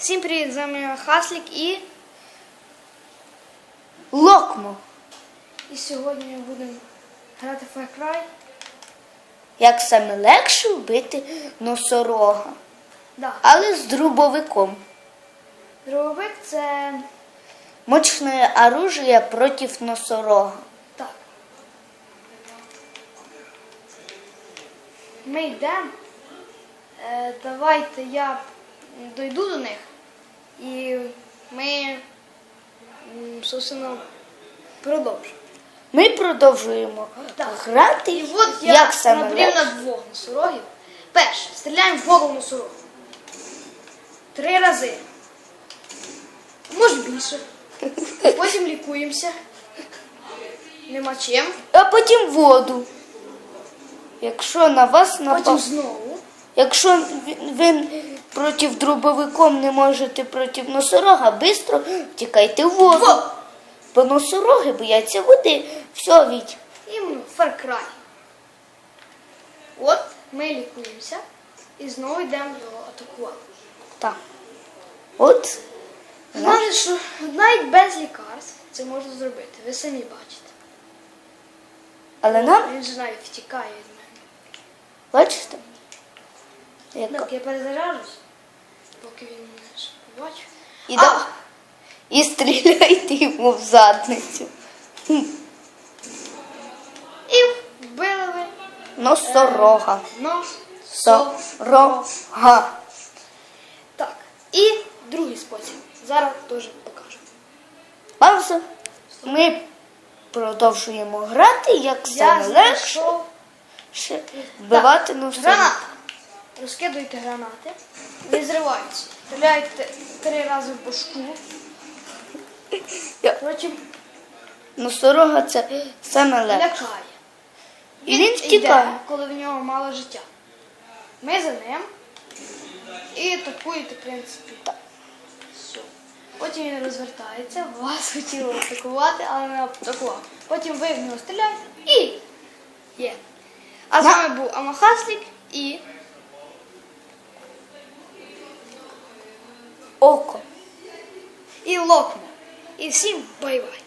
Всім привіт, з вами Хаслік і, Локмо. і сьогодні ми будемо грати в Far Cry. Як саме легше вбити носорога, Да. але з дробовиком. Дробовик це Мощне оружие проти носорога. так. Ми йдемо. Е, давайте я дойду до них і ми, собственно, продовжимо. Ми продовжуємо Так. грати, І от я як саме набрів на двох носорогів. Перше, стріляємо в голову носорогу. Три рази. Може більше. Потім лікуємося. Нема чим. А потім воду. Якщо на вас Потім знову. якщо ви- ви проти дробовиком не можете проти носорога, швидко втікайте в воду. Во! Бо носороги бояться води. Все, Віть. Іменно Cry. От ми лікуємося і знову йдемо його атакувати. Так. От Знаєте, що навіть без лікарств це можна зробити. Ви самі бачите. Але нам, Він же навіть втікає від мене. бачите? Так, я перезаряжусь, поки він мене ще побачив. І, да- і стріляйте йому в задницю. І вбили ви Носорога. носорога. Сорога. Так, і другий спосіб. Зараз теж покажу. Пауза. Ми продовжуємо грати, як Я саме легше вбивати носорога. гранати. Розкидуйте гранати, вони зриваються. Стріляйте три рази в башку. Коротше, Носорога це саме легше. лякає. І він втікає. йде, коли в нього мало життя. Ми за ним і атакуєте, в принципі. Так. Все. Потім він розвертається, вас хотіло атакувати, але не атакував. Потім ви в нього стріляєте і є. А з вами був Амахаслік і Око. і Локмо. І всім бай-бай.